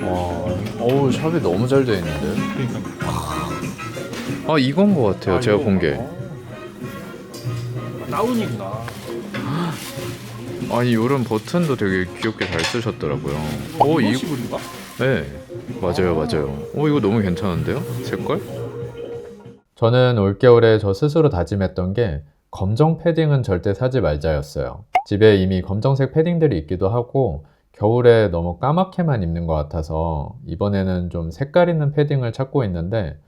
와, 어우 샵이 너무 잘 되어 있는데. 그러니까 아 이건 것 같아요. 제가 본 게. 어. 다운이구나. 아니 이런 버튼도 되게 귀엽게 잘 쓰셨더라고요. 오 이, 시블인가? 네 맞아요 맞아요. 오 이거 너무 괜찮은데요? 색깔? 저는 올겨울에 저 스스로 다짐했던 게 검정 패딩은 절대 사지 말자였어요. 집에 이미 검정색 패딩들이 있기도 하고 겨울에 너무 까맣게만 입는 것 같아서 이번에는 좀 색깔 있는 패딩을 찾고 있는데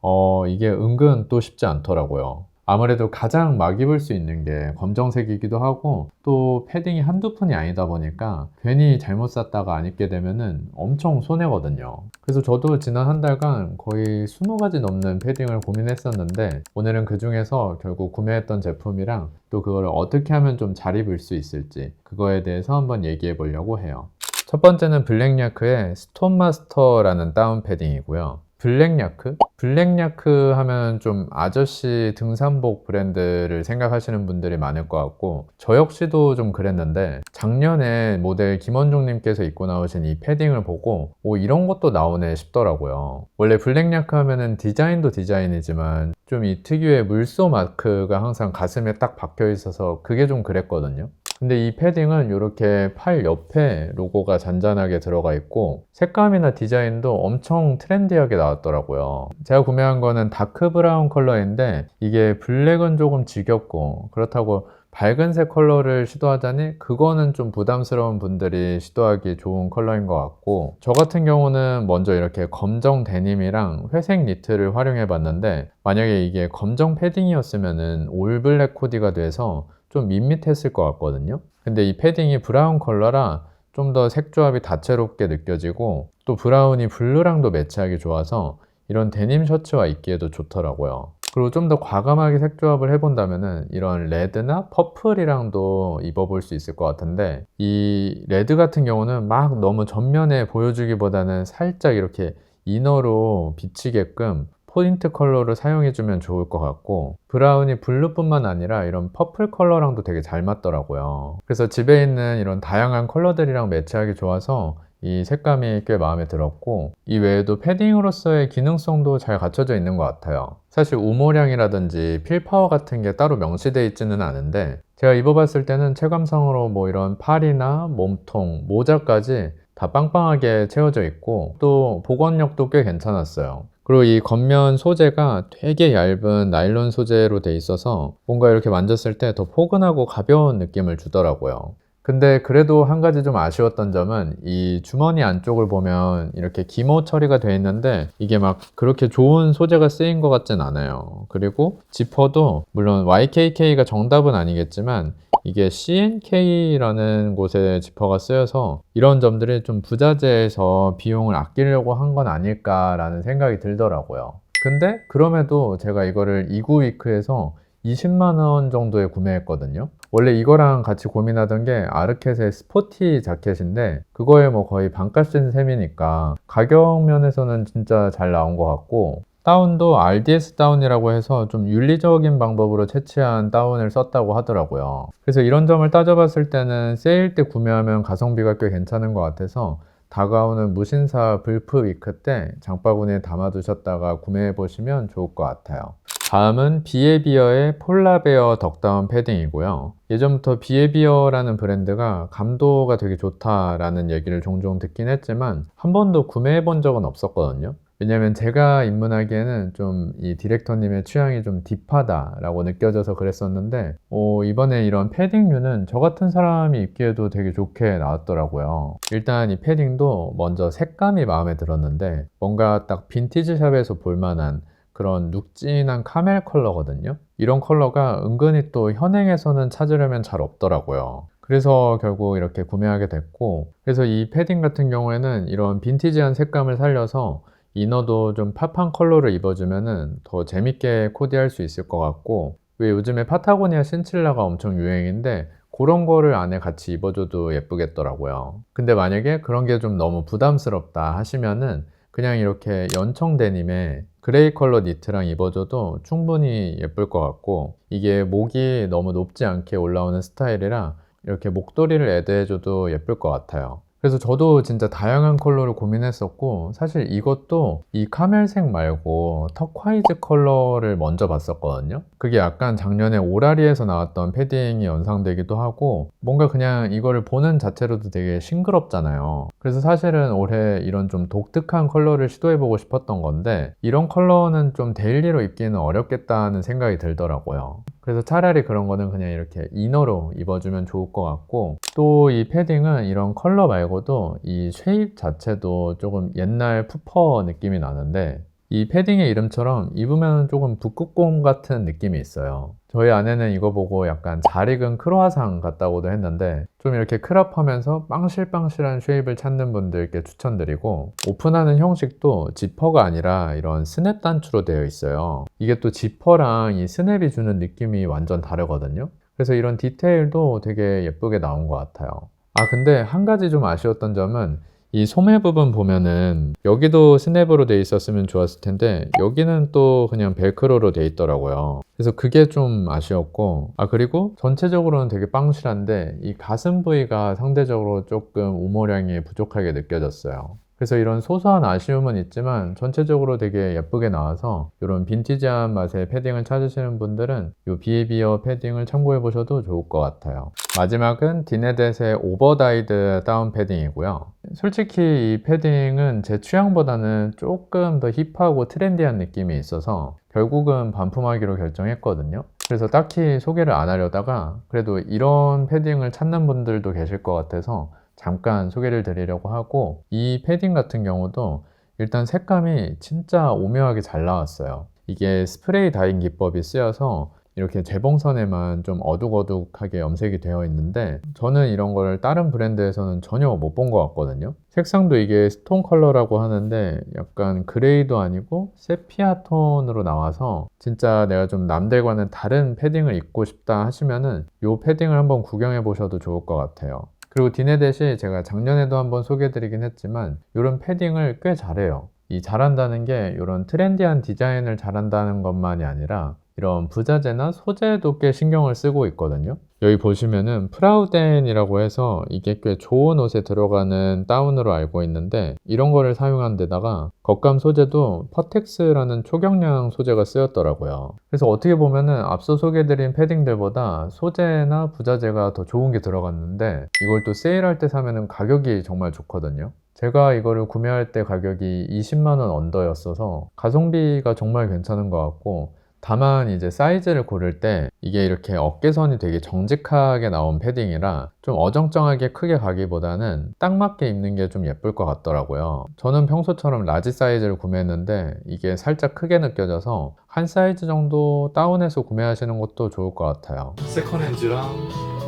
어 이게 은근 또 쉽지 않더라고요. 아무래도 가장 막 입을 수 있는 게 검정색이기도 하고 또 패딩이 한두 푼이 아니다 보니까 괜히 잘못 샀다가 안 입게 되면은 엄청 손해거든요. 그래서 저도 지난 한 달간 거의 20가지 넘는 패딩을 고민했었는데 오늘은 그 중에서 결국 구매했던 제품이랑 또 그걸 어떻게 하면 좀 잘 입을 수 있을지 그거에 대해서 한번 얘기해 보려고 해요. 첫 번째는 블랙야크의 스톤마스터라는 다운 패딩이고요. 블랙야크? 블랙야크 하면 좀 아저씨 등산복 브랜드를 생각하시는 분들이 많을 것 같고 저 역시도 좀 그랬는데 작년에 모델 김원종님께서 입고 나오신 이 패딩을 보고 오 이런 것도 나오네 싶더라고요. 원래 블랙야크 하면은 디자인도 디자인이지만 좀 이 특유의 물소 마크가 항상 가슴에 딱 박혀 있어서 그게 좀 그랬거든요. 근데 이 패딩은 이렇게 팔 옆에 로고가 잔잔하게 들어가 있고 색감이나 디자인도 엄청 트렌디하게 나왔더라고요. 제가 구매한 거는 다크 브라운 컬러인데 이게 블랙은 조금 지겹고 그렇다고 밝은색 컬러를 시도하자니 그거는 좀 부담스러운 분들이 시도하기 좋은 컬러인 것 같고 저 같은 경우는 먼저 이렇게 검정 데님이랑 회색 니트를 활용해 봤는데 만약에 이게 검정 패딩이었으면은 올 블랙 코디가 돼서 좀 밋밋했을 것 같거든요. 근데 이 패딩이 브라운 컬러라 좀 더 색조합이 다채롭게 느껴지고 또 브라운이 블루랑도 매치하기 좋아서 이런 데님 셔츠와 입기에도 좋더라고요. 그리고 좀 더 과감하게 색조합을 해본다면은 이런 레드나 퍼플이랑도 입어볼 수 있을 것 같은데 이 레드 같은 경우는 막 너무 전면에 보여주기보다는 살짝 이렇게 이너로 비치게끔 포인트 컬러를 사용해주면 좋을 것 같고 브라운이 블루뿐만 아니라 이런 퍼플 컬러랑도 되게 잘 맞더라고요. 그래서 집에 있는 이런 다양한 컬러들이랑 매치하기 좋아서 이 색감이 꽤 마음에 들었고 이 외에도 패딩으로서의 기능성도 잘 갖춰져 있는 것 같아요. 사실 우모량이라든지 필파워 같은 게 따로 명시되어 있지는 않은데 제가 입어봤을 때는 체감상으로 뭐 이런 팔이나 몸통, 모자까지 다 빵빵하게 채워져 있고 또 보건력도 꽤 괜찮았어요. 그리고 이 겉면 소재가 되게 얇은 나일론 소재로 돼 있어서 뭔가 이렇게 만졌을 때 더 포근하고 가벼운 느낌을 주더라고요. 근데 그래도 한 가지 좀 아쉬웠던 점은 이 주머니 안쪽을 보면 이렇게 기모 처리가 돼 있는데 이게 막 그렇게 좋은 소재가 쓰인 것 같진 않아요. 그리고 지퍼도 물론 YKK가 정답은 아니겠지만 이게 CNK라는 곳에 지퍼가 쓰여서 이런 점들이 좀 부자재에서 비용을 아끼려고 한 건 아닐까라는 생각이 들더라고요. 근데 그럼에도 제가 이거를 29위크에서 20만원 정도에 구매했거든요. 원래 이거랑 같이 고민하던 게 아르켓의 스포티 자켓인데 그거에 뭐 거의 반값인 셈이니까 가격 면에서는 진짜 잘 나온 것 같고 다운도 RDS 다운이라고 해서 좀 윤리적인 방법으로 채취한 다운을 썼다고 하더라고요. 그래서 이런 점을 따져봤을 때는 세일 때 구매하면 가성비가 꽤 괜찮은 것 같아서 다가오는 무신사 불프 위크 때 장바구니에 담아두셨다가 구매해 보시면 좋을 것 같아요. 다음은 비에비어의 폴라베어 덕다운 패딩이고요. 예전부터 비에비어라는 브랜드가 감도가 되게 좋다라는 얘기를 종종 듣긴 했지만 한 번도 구매해 본 적은 없었거든요. 왜냐면 제가 입문하기에는 좀 이 디렉터님의 취향이 좀 딥하다라고 느껴져서 그랬었는데 어, 이번에 이런 패딩류는 저 같은 사람이 입기에도 되게 좋게 나왔더라고요. 일단 이 패딩도 먼저 색감이 마음에 들었는데 뭔가 딱 빈티지 샵에서 볼만한 그런 눅진한 카멜 컬러거든요. 이런 컬러가 은근히 또 현행에서는 찾으려면 잘 없더라고요. 그래서 결국 이렇게 구매하게 됐고, 그래서 이 패딩 같은 경우에는 이런 빈티지한 색감을 살려서 이너도 좀 팝한 컬러를 입어주면은 더 재밌게 코디할 수 있을 것 같고, 왜 요즘에 파타고니아 신칠라가 엄청 유행인데, 그런 거를 안에 같이 입어줘도 예쁘겠더라고요. 근데 만약에 그런 게 좀 너무 부담스럽다 하시면은 그냥 이렇게 연청 데님에 그레이 컬러 니트랑 입어줘도 충분히 예쁠 것 같고 이게 목이 너무 높지 않게 올라오는 스타일이라 이렇게 목도리를 애드해줘도 예쁠 것 같아요. 그래서 저도 진짜 다양한 컬러를 고민했었고 사실 이것도 이 카멜색 말고 터콰이즈 컬러를 먼저 봤었거든요. 그게 약간 작년에 오라리에서 나왔던 패딩이 연상되기도 하고 뭔가 그냥 이거를 보는 자체로도 되게 싱그럽잖아요. 그래서 사실은 올해 이런 좀 독특한 컬러를 시도해보고 싶었던 건데 이런 컬러는 좀 데일리로 입기는 어렵겠다는 생각이 들더라고요. 그래서 차라리 그런 거는 그냥 이렇게 이너로 입어주면 좋을 것 같고 또 이 패딩은 이런 컬러 말고도 이 쉐입 자체도 조금 옛날 푸퍼 느낌이 나는데 이 패딩의 이름처럼 입으면 조금 북극곰 같은 느낌이 있어요. 저희 아내는 이거 보고 약간 잘 익은 크로아상 같다고도 했는데 좀 이렇게 크롭하면서 빵실빵실한 쉐입을 찾는 분들께 추천드리고 오픈하는 형식도 지퍼가 아니라 이런 스냅 단추로 되어 있어요. 이게 또 지퍼랑 이 스냅이 주는 느낌이 완전 다르거든요. 그래서 이런 디테일도 되게 예쁘게 나온 것 같아요. 아, 근데 한 가지 좀 아쉬웠던 점은 이 소매 부분 보면은 여기도 스냅으로 돼 있었으면 좋았을 텐데 여기는 또 그냥 벨크로로 돼 있더라고요. 그래서 그게 좀 아쉬웠고 아 그리고 전체적으로는 되게 빵실한데 이 가슴 부위가 상대적으로 조금 우모량이 부족하게 느껴졌어요. 그래서 이런 소소한 아쉬움은 있지만 전체적으로 되게 예쁘게 나와서 이런 빈티지한 맛의 패딩을 찾으시는 분들은 이 비에비어 패딩을 참고해 보셔도 좋을 것 같아요. 마지막은 디네댓의 오버다이드 다운 패딩이고요. 솔직히 이 패딩은 제 취향보다는 조금 더 힙하고 트렌디한 느낌이 있어서 결국은 반품하기로 결정했거든요. 그래서 딱히 소개를 안 하려다가 그래도 이런 패딩을 찾는 분들도 계실 것 같아서 잠깐 소개를 드리려고 하고 이 패딩 같은 경우도 일단 색감이 진짜 오묘하게 잘 나왔어요. 이게 스프레이 다잉 기법이 쓰여서 이렇게 재봉선에만 좀 어둑어둑하게 염색이 되어 있는데 저는 이런 걸 다른 브랜드에서는 전혀 못 본 것 같거든요. 색상도 이게 스톤 컬러라고 하는데 약간 그레이도 아니고 세피아 톤으로 나와서 진짜 내가 좀 남들과는 다른 패딩을 입고 싶다 하시면은 이 패딩을 한번 구경해 보셔도 좋을 것 같아요. 그리고 디네댓이 제가 작년에도 한번 소개해드리긴 했지만 이런 패딩을 꽤 잘해요. 이 잘한다는 게 이런 트렌디한 디자인을 잘한다는 것만이 아니라 이런 부자재나 소재도 꽤 신경을 쓰고 있거든요. 여기 보시면은 프라우덴이라고 해서 이게 꽤 좋은 옷에 들어가는 다운으로 알고 있는데 이런 거를 사용한 데다가 겉감 소재도 퍼텍스라는 초경량 소재가 쓰였더라고요. 그래서 어떻게 보면은 앞서 소개해드린 패딩들보다 소재나 부자재가 더 좋은 게 들어갔는데 이걸 또 세일할 때 사면은 가격이 정말 좋거든요. 제가 이거를 구매할 때 가격이 20만원 언더였어서 가성비가 정말 괜찮은 것 같고 다만 이제 사이즈를 고를 때 이게 이렇게 어깨선이 되게 정직하게 나온 패딩이라 좀 어정쩡하게 크게 가기보다는 딱 맞게 입는 게 좀 예쁠 것 같더라고요. 저는 평소처럼 라지 사이즈를 구매했는데 이게 살짝 크게 느껴져서 한 사이즈 정도 다운해서 구매하시는 것도 좋을 것 같아요. 세컨핸즈랑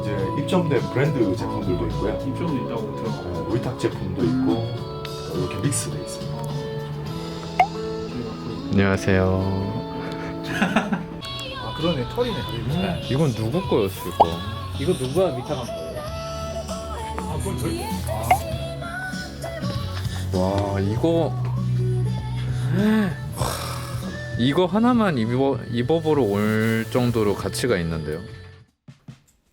이제 입점된 브랜드 제품들도 있고요. 입점도 있다고 들었고 어, 위탁 제품도 있고 이렇게 믹스돼 있습니다. 안녕하세요. 아 그러네 털이네 음. 이건 누구 거였을까? 이거 누가 위탁한 거예요? 아 그건 저희 와 이거 이거 하나만 입어 입어보러 올 정도로 가치가 있는데요.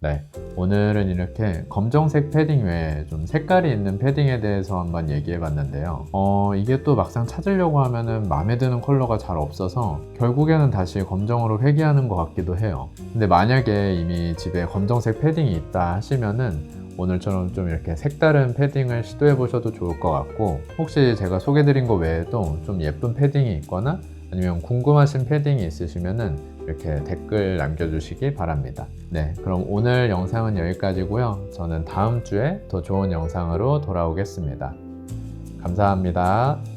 네, 오늘은 이렇게 검정색 패딩 외에 좀 색깔이 있는 패딩에 대해서 한번 얘기해 봤는데요. 어, 이게 또 막상 찾으려고 하면은 마음에 드는 컬러가 잘 없어서 결국에는 다시 검정으로 회귀하는 것 같기도 해요. 근데 만약에 이미 집에 검정색 패딩이 있다 하시면은 오늘처럼 좀 이렇게 색다른 패딩을 시도해 보셔도 좋을 것 같고 혹시 제가 소개드린 거 외에도 좀 예쁜 패딩이 있거나 아니면 궁금하신 패딩이 있으시면은 이렇게 댓글 남겨주시기 바랍니다. 네, 그럼 오늘 영상은 여기까지고요. 저는 다음 주에 더 좋은 영상으로 돌아오겠습니다. 감사합니다.